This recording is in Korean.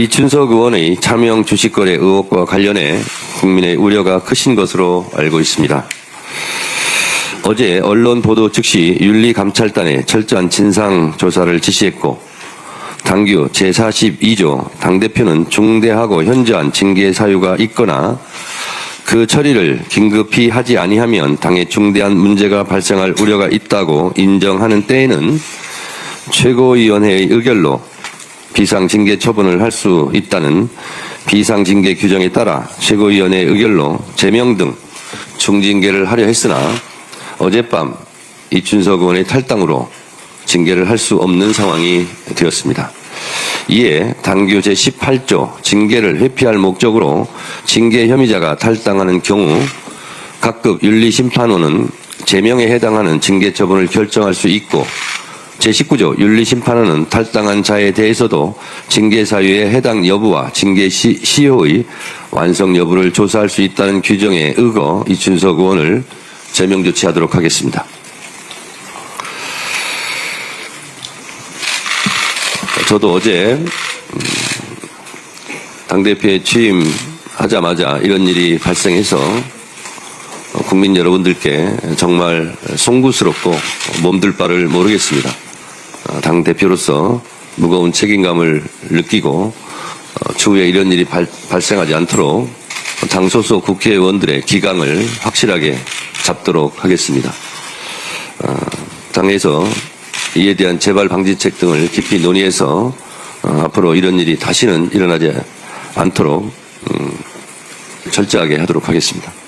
이춘석 의원의 차명 주식거래 의혹과 관련해 국민의 우려가 크신 것으로 알고 있습니다. 어제 언론 보도 즉시 윤리감찰단에 철저한 진상 조사를 지시했고 당규 제42조 당대표는 중대하고 현저한 징계 사유가 있거나 그 처리를 긴급히 하지 아니하면 당에 중대한 문제가 발생할 우려가 있다고 인정하는 때에는 최고위원회의 의결로 비상징계 처분을 할 수 있다는 비상징계 규정에 따라 최고위원회 의결로 제명 등 중징계를 하려 했으나 어젯밤 이춘석 의원의 탈당으로 징계를 할 수 없는 상황이 되었습니다. 이에 당규 제18조 징계를 회피할 목적으로 징계 혐의자가 탈당하는 경우 각급 윤리심판원은 제명에 해당하는 징계 처분을 결정할 수 있고 제19조 윤리심판원은 탈당한 자에 대해서도 징계 사유의 해당 여부와 징계 시, 시효의 완성 여부를 조사할 수 있다는 규정에 의거 이춘석 의원을 제명 조치하도록 하겠습니다. 저도 어제 음, 당대표에 취임하자마자 이런 일이 발생해서 국민 여러분들께 정말 송구스럽고 몸둘 바를 모르겠습니다. 어, 당 대표로서 무거운 책임감을 느끼고 어, 추후에 이런 일이 발, 발생하지 않도록 당 소속 국회의원들의 기강을 확실하게 잡도록 하겠습니다. 어, 당에서 이에 대한 재발 방지책 등을 깊이 논의해서 어, 앞으로 이런 일이 다시는 일어나지 않도록 음, 철저하게 하도록 하겠습니다.